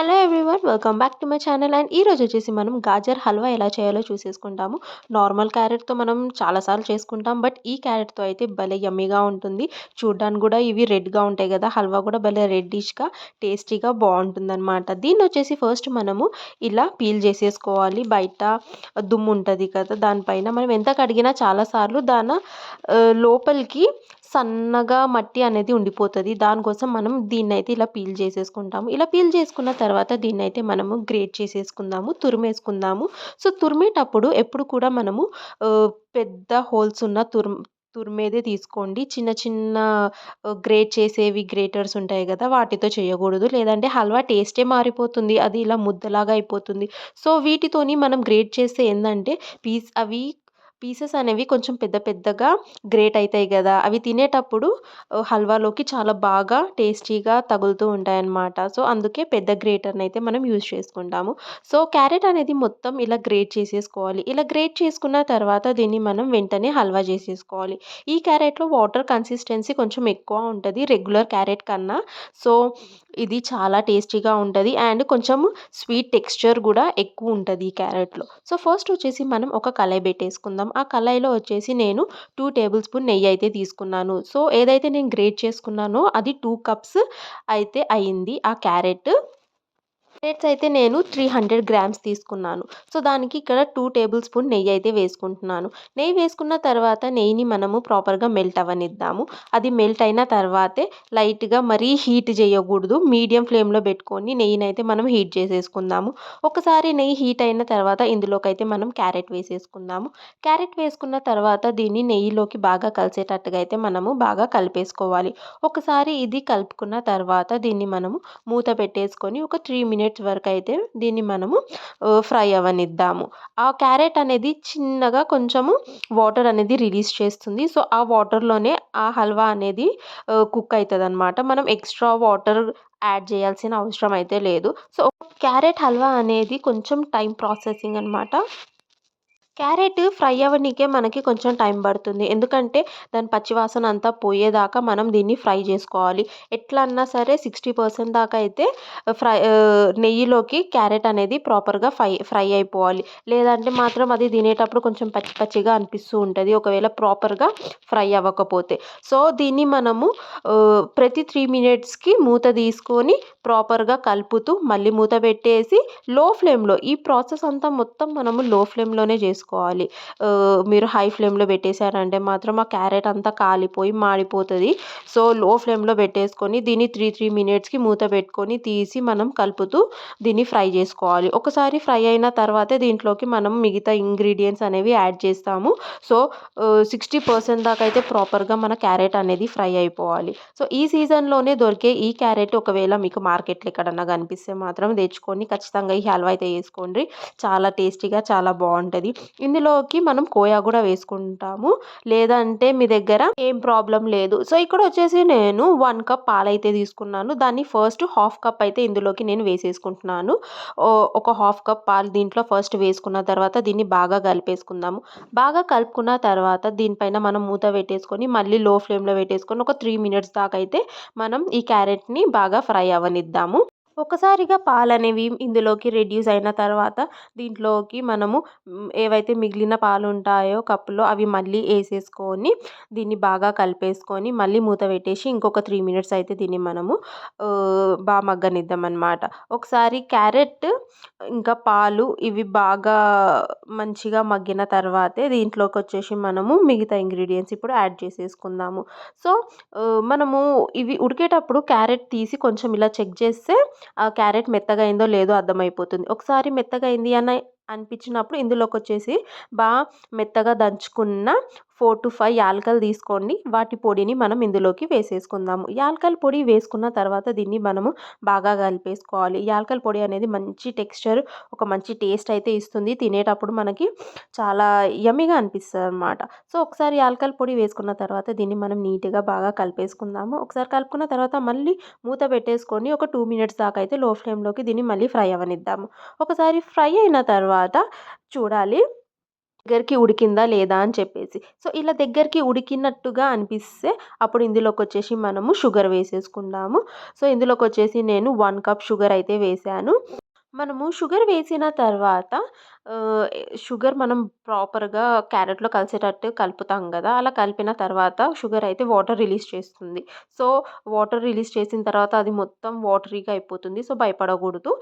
Hello everyone welcome back to my channel. And ఈరోజు వచ్చేసి మనం గాజర్ హల్వా ఎలా చేయాలో చూసేసుకుంటాము. నార్మల్ క్యారెట్తో మనం చాలాసార్లు చేసుకుంటాం. బట్ ఈ క్యారెట్తో అయితే భలే యమ్మీగా ఉంటుంది. చూడ్డానికి కూడా ఇవి రెడ్గా ఉంటాయి కదా. హల్వా కూడా భలే రెడ్డిష్గా టేస్టీగా బాగుంటుంది అనమాట దీన్ని వచ్చేసి ఫస్ట్ మనము ఇలా పీల్ చేసేసుకోవాలి. బయట దుమ్ము ఉంటుంది కదా దానిపైన. మనం ఎంత కడిగినా చాలాసార్లు దాని లోపలికి సన్నగా మట్టి అనేది ఉండిపోతుంది. దానికోసం మనం దీన్ని అయితే ఇలా పీల్ చేసేసుకుంటాము. ఇలా పీల్ చేసుకున్న తర్వాత దీన్ని అయితే మనము గ్రేట్ చేసేసుకుందాము తురిమేసుకుందాము. సో తురిమేటప్పుడు ఎప్పుడు కూడా మనము పెద్ద హోల్స్ ఉన్న తురు తురిమేదే తీసుకోండి. చిన్న చిన్న గ్రేట్ చేసేవి గ్రేటర్స్ ఉంటాయి కదా వాటితో చేయకూడదు. లేదంటే హల్వా టేస్టే మారిపోతుంది. అది ఇలా ముద్దలాగా అయిపోతుంది. సో వీటితోని మనం గ్రేట్ చేస్తే ఏంటంటే పీస్ అవి పీసెస్ అనేవి కొంచెం పెద్ద పెద్దగా గ్రేట్ అవుతాయి కదా. అవి తినేటప్పుడు హల్వాలోకి చాలా బాగా టేస్టీగా తగులుతూ ఉంటాయన్నమాట. సో అందుకే పెద్ద గ్రేటర్ని అయితే మనం యూజ్ చేసుకుంటాము. సో క్యారెట్ అనేది మొత్తం ఇలా గ్రేట్ చేసేసుకోవాలి. ఇలా గ్రేట్ చేసుకున్న తర్వాత దీన్ని మనం వెంటనే హల్వా చేసేసుకోవాలి. ఈ క్యారెట్లో వాటర్ కన్సిస్టెన్సీ కొంచెం ఎక్కువ ఉంటుంది రెగ్యులర్ క్యారెట్ కన్నా. సో ఇది చాలా టేస్టీగా ఉంటుంది. అండ్ కొంచెం స్వీట్ టెక్స్చర్ కూడా ఎక్కువ ఉంటుంది ఈ క్యారెట్లో. సో ఫస్ట్ వచ్చేసి మనం ఒక కళాయి పెట్టేసుకుందాం. ఆ కళాయిలో వచ్చేసి నేను టూ టేబుల్ స్పూన్ నెయ్యి అయితే తీసుకున్నాను. సో ఏదైతే నేను గ్రేట్ చేసుకున్నానో అది టూ కప్స్ అయితే అయింది ఆ క్యారెట్. క్యారెట్స్ అయితే నేను త్రీ హండ్రెడ్ గ్రామ్స్ తీసుకున్నాను. సో దానికి ఇక్కడ టూ టేబుల్ స్పూన్ నెయ్యి అయితే వేసుకుంటున్నాను. నెయ్యి వేసుకున్న తర్వాత నెయ్యిని మనము ప్రాపర్గా మెల్ట్ అవ్వనిద్దాము. అది మెల్ట్ అయిన తర్వాతే లైట్గా మరీ హీట్ చేయకూడదు. మీడియం ఫ్లేమ్లో పెట్టుకొని నెయ్యిని అయితే మనం హీట్ చేసేసుకుందాము. ఒకసారి నెయ్యి హీట్ అయిన తర్వాత ఇందులోకి అయితే మనం క్యారెట్ వేసేసుకుందాము. క్యారెట్ వేసుకున్న తర్వాత దీన్ని నెయ్యిలోకి బాగా కలిసేటట్టుగా అయితే మనము బాగా కలిపేసుకోవాలి. ఒకసారి ఇది కలుపుకున్న తర్వాత దీన్ని మనము మూత పెట్టేసుకొని ఒక త్రీ మినిట్స్ మినిట్స్ వరకు అయితే దీన్ని మనము ఫ్రై అవ్వనిద్దాము ఆ క్యారెట్ అనేది చిన్నగా కొంచెము వాటర్ అనేది రిలీజ్ చేస్తుంది. సో ఆ వాటర్లోనే ఆ హల్వా అనేది కుక్ అవుతుంది అనమాట మనం ఎక్స్ట్రా వాటర్ యాడ్ చేయాల్సిన అవసరం అయితే లేదు. సో క్యారెట్ హల్వా అనేది కొంచెం టైం ప్రాసెసింగ్ అనమాట క్యారెట్ ఫ్రై అవ్వనీకే మనకి కొంచెం టైం పడుతుంది. ఎందుకంటే దాని పచ్చివాసన అంతా పోయేదాకా మనం దీన్ని ఫ్రై చేసుకోవాలి. ఎట్లా అన్నా సరే సిక్స్టీ పర్సెంట్ దాకా అయితే ఫ్రై నెయ్యిలోకి క్యారెట్ అనేది ప్రాపర్గా ఫ్రై ఫ్రై అయిపోవాలి. లేదంటే మాత్రం అది తినేటప్పుడు కొంచెం పచ్చి పచ్చిగా అనిపిస్తూ ఉంటుంది. ఒకవేళ ప్రాపర్గా ఫ్రై అవ్వకపోతే. సో దీన్ని మనము ప్రతి త్రీ మినిట్స్కి మూత తీసుకొని ప్రాపర్గా కలుపుతూ మళ్ళీ మూత పెట్టేసి లో ఫ్లేమ్లో ఈ ప్రాసెస్ అంతా మొత్తం మనము లో ఫ్లేమ్లోనే చేసుకోవాలి చేసుకోవాలి. మీరు హై ఫ్లేమ్లో పెట్టేశారంటే మాత్రం ఆ క్యారెట్ అంతా కాలిపోయి మాడిపోతుంది. సో లో ఫ్లేమ్లో పెట్టేసుకొని దీన్ని త్రీ త్రీ మినిట్స్కి మూత పెట్టుకొని తీసి మనం కలుపుతూ దీన్ని ఫ్రై చేసుకోవాలి. ఒకసారి ఫ్రై అయిన తర్వాతే దీంట్లోకి మనం మిగతా ఇంగ్రీడియంట్స్ అనేవి యాడ్ చేస్తాము. సో సిక్స్టీ పర్సెంట్ దాకా అయితే ప్రాపర్గా మన క్యారెట్ అనేది ఫ్రై అయిపోవాలి. సో ఈ సీజన్లోనే దొరికే ఈ క్యారెట్ ఒకవేళ మీకు మార్కెట్లో ఎక్కడన్నా కనిపిస్తే మాత్రం తెచ్చుకొని ఖచ్చితంగా ఈ హల్వా అయితే వేసుకోండి. చాలా టేస్టీగా చాలా బాగుంటుంది. ఇందులోకి మనం కోయా కూడా వేసుకుంటాము. లేదంటే మీ దగ్గర ఏం ప్రాబ్లం లేదు. సో ఇక్కడ వచ్చేసి నేను వన్ కప్ పాలైతే తీసుకున్నాను. దాన్ని ఫస్ట్ హాఫ్ కప్ అయితే ఇందులోకి నేను వేసేసుకుంటున్నాను. ఒక హాఫ్ కప్ పాలు దీంట్లో ఫస్ట్ వేసుకున్న తర్వాత దీన్ని బాగా కలిపేసుకుందాము. బాగా కలుపుకున్న తర్వాత దీనిపైన మనం మూత పెట్టేసుకొని మళ్ళీ లో ఫ్లేమ్లో పెట్టేసుకొని ఒక త్రీ మినిట్స్ దాకా అయితే మనం ఈ క్యారెట్ని బాగా ఫ్రై అవ్వనిద్దాము ఒకసారిగా పాలు అనేవి ఇందులోకి రెడ్యూస్ అయిన తర్వాత దీంట్లోకి మనము ఏవైతే మిగిలిన పాలు ఉంటాయో కప్పులో అవి మళ్ళీ వేసేసుకొని దీన్ని బాగా కలిపేసుకొని మళ్ళీ మూత పెట్టేసి ఇంకొక త్రీ మినిట్స్ అయితే దీన్ని మనము బాగా మగ్గనిద్దాం అనమాట ఒకసారి క్యారెట్ ఇంకా పాలు ఇవి బాగా మంచిగా మగ్గిన తర్వాతే దీంట్లోకి వచ్చేసి మనము మిగతా ఇంగ్రీడియంట్స్ ఇప్పుడు యాడ్ చేసేసుకుందాము. సో మనము ఇవి ఉడికేటప్పుడు క్యారెట్ తీసి కొంచెం ఇలా చెక్ చేస్తే క్యారెట్ మెత్తగా అయిందో లేదో అర్థమైపోతుంది. ఒకసారి మెత్తగా అయింది అని అనిపించినప్పుడు ఇందులోకి వచ్చేసి బాగా మెత్తగా దంచుకున్న ఫోర్ టు ఫైవ్ యాలకలు తీసుకోండి. వాటి పొడిని మనం ఇందులోకి వేసేసుకుందాము. యాలకల పొడి వేసుకున్న తర్వాత దీన్ని మనము బాగా కలిపేసుకోవాలి. యాలకల పొడి అనేది మంచి టెక్స్చర్ ఒక మంచి టేస్ట్ అయితే ఇస్తుంది. తినేటప్పుడు మనకి చాలా యమ్మీగా అనిపిస్తుంది అనమాట సో ఒకసారి యాలకల పొడి వేసుకున్న తర్వాత దీన్ని మనం నీట్గా బాగా కలిపేసుకుందాము. ఒకసారి కలుపుకున్న తర్వాత మళ్ళీ మూత పెట్టేసుకొని ఒక టూ మినిట్స్ దాకా అయితే లో ఫ్లేమ్లోకి దీన్ని మళ్ళీ ఫ్రై అవనిద్దాము. ఒకసారి ఫ్రై అయిన తర్వాత చూడాలి. దగ్గరికి ఉడికిందా లేదా అని చెప్పేసి. సో ఇలా దగ్గరికి ఉడికినట్టుగా అనిపిస్తే అప్పుడు ఇందులోకి వచ్చేసి మనము షుగర్ వేసేసుకుందాము. సో ఇందులోకి వచ్చేసి నేను వన్ కప్ షుగర్ అయితే వేసాను. మనము షుగర్ వేసిన తర్వాత షుగర్ మనం ప్రాపర్గా క్యారెట్లో కలిసేటట్టు కలుపుతాం కదా! అలా కలిపిన తర్వాత షుగర్ అయితే వాటర్ రిలీజ్ చేస్తుంది. సో వాటర్ రిలీజ్ చేసిన తర్వాత అది మొత్తం వాటరీగా అయిపోతుంది. సో భయపడకూడదు.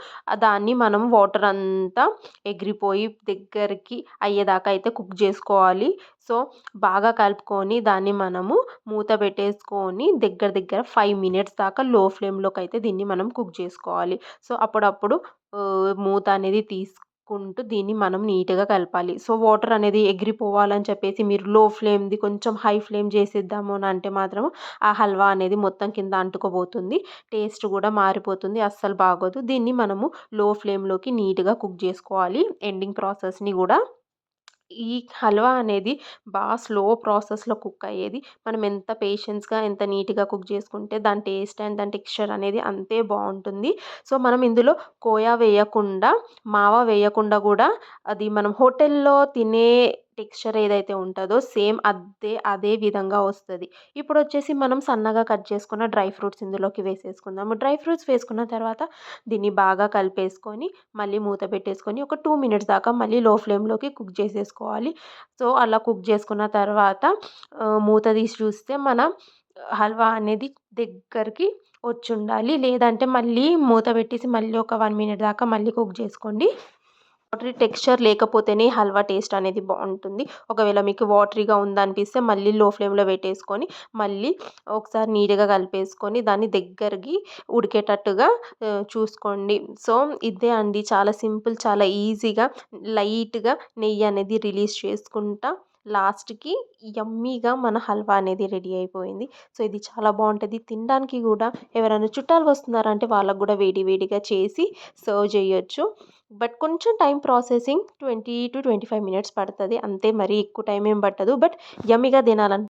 దాన్ని మనం వాటర్ అంతా ఎగిరిపోయి దగ్గరికి అయ్యేదాకా అయితే కుక్ చేసుకోవాలి. సో బాగా కలుపుకొని దాన్ని మనము మూత పెట్టేసుకొని దగ్గర దగ్గర ఫైవ్ మినిట్స్ దాకా లో ఫ్లేమ్లోకి అయితే దీన్ని మనం కుక్ చేసుకోవాలి. సో అప్పుడప్పుడు మూత అనేది తీసుకుంటూ దీన్ని మనం నీట్గా కలపాలి. సో వాటర్ అనేది ఎగిరిపోవాలని చెప్పేసి మీరు లో ఫ్లేమ్ది కొంచెం హై ఫ్లేమ్ చేసేద్దాము అని అంటే మాత్రం ఆ హల్వా అనేది మొత్తం కింద అంటుకుపోతుంది. టేస్ట్ కూడా మారిపోతుంది. అస్సలు బాగోదు. దీన్ని మనము లో ఫ్లేమ్లోకి నీట్గా కుక్ చేసుకోవాలి. ఎండింగ్ ప్రాసెస్ని కూడా ఈ హల్వా అనేది బాగా స్లో ప్రాసెస్లో కుక్ అయ్యేది. మనం ఎంత పేషెన్స్గా ఎంత నీట్గా కుక్ చేసుకుంటే దాని టేస్ట్ అండ్ దాని టెక్స్చర్ అనేది అంతే బాగుంటుంది. సో మనం ఇందులో కోయా వేయకుండా మావా వేయకుండా కూడా అది మనం హోటల్లో తినే టెక్స్చర్ ఏదైతే ఉంటుందో సేమ్ అదే అదే విధంగా వస్తుంది. ఇప్పుడు వచ్చేసి మనం సన్నగా కట్ చేసుకున్న డ్రై ఫ్రూట్స్ ఇందులోకి వేసేసుకుందాము. డ్రై ఫ్రూట్స్ వేసుకున్న తర్వాత దీన్ని బాగా కలిపేసుకొని మళ్ళీ మూత పెట్టేసుకొని ఒక టూ మినిట్స్ దాకా మళ్ళీ లో ఫ్లేమ్లోకి కుక్ చేసేసుకోవాలి. సో అలా కుక్ చేసుకున్న తర్వాత మూత తీసి చూస్తే మన హల్వా అనేది దగ్గరికి వచ్చి ఉండాలి లేదంటే మళ్ళీ మూత పెట్టేసి మళ్ళీ ఒక వన్ మినిట్ దాకా మళ్ళీ కుక్ చేసుకోండి. వాటరీ టెక్స్చర్ లేకపోతేనే హల్వా టేస్ట్ అనేది బాగుంటుంది. ఒకవేళ మీకు వాటరీగా ఉందనిపిస్తే మళ్ళీ లో ఫ్లేమ్లో పెట్టేసుకొని మళ్ళీ ఒకసారి నీట్గా కలిపేసుకొని దాన్ని దగ్గరికి ఉడికేటట్టుగా చూసుకోండి. సో ఇదే అండి. చాలా సింపుల్ చాలా ఈజీగా లైట్గా నెయ్యి అనేది రిలీజ్ చేసుకుంటా లాస్ట్కి యమ్మీగా మన హల్వా అనేది రెడీ అయిపోయింది. సో ఇది చాలా బాగుంటుంది. తినడానికి కూడా ఎవరైనా చుట్టాలు వస్తున్నారంటే వాళ్ళకు కూడా వేడి వేడిగా చేసి సర్వ్ చేయొచ్చు. బట్ కొంచెం time processing twenty to twenty five minutes పడుతుంది. అంతే మరీ ఎక్కువ టైం ఏం పట్టదు. బట్ యమ్మీగా తినాలని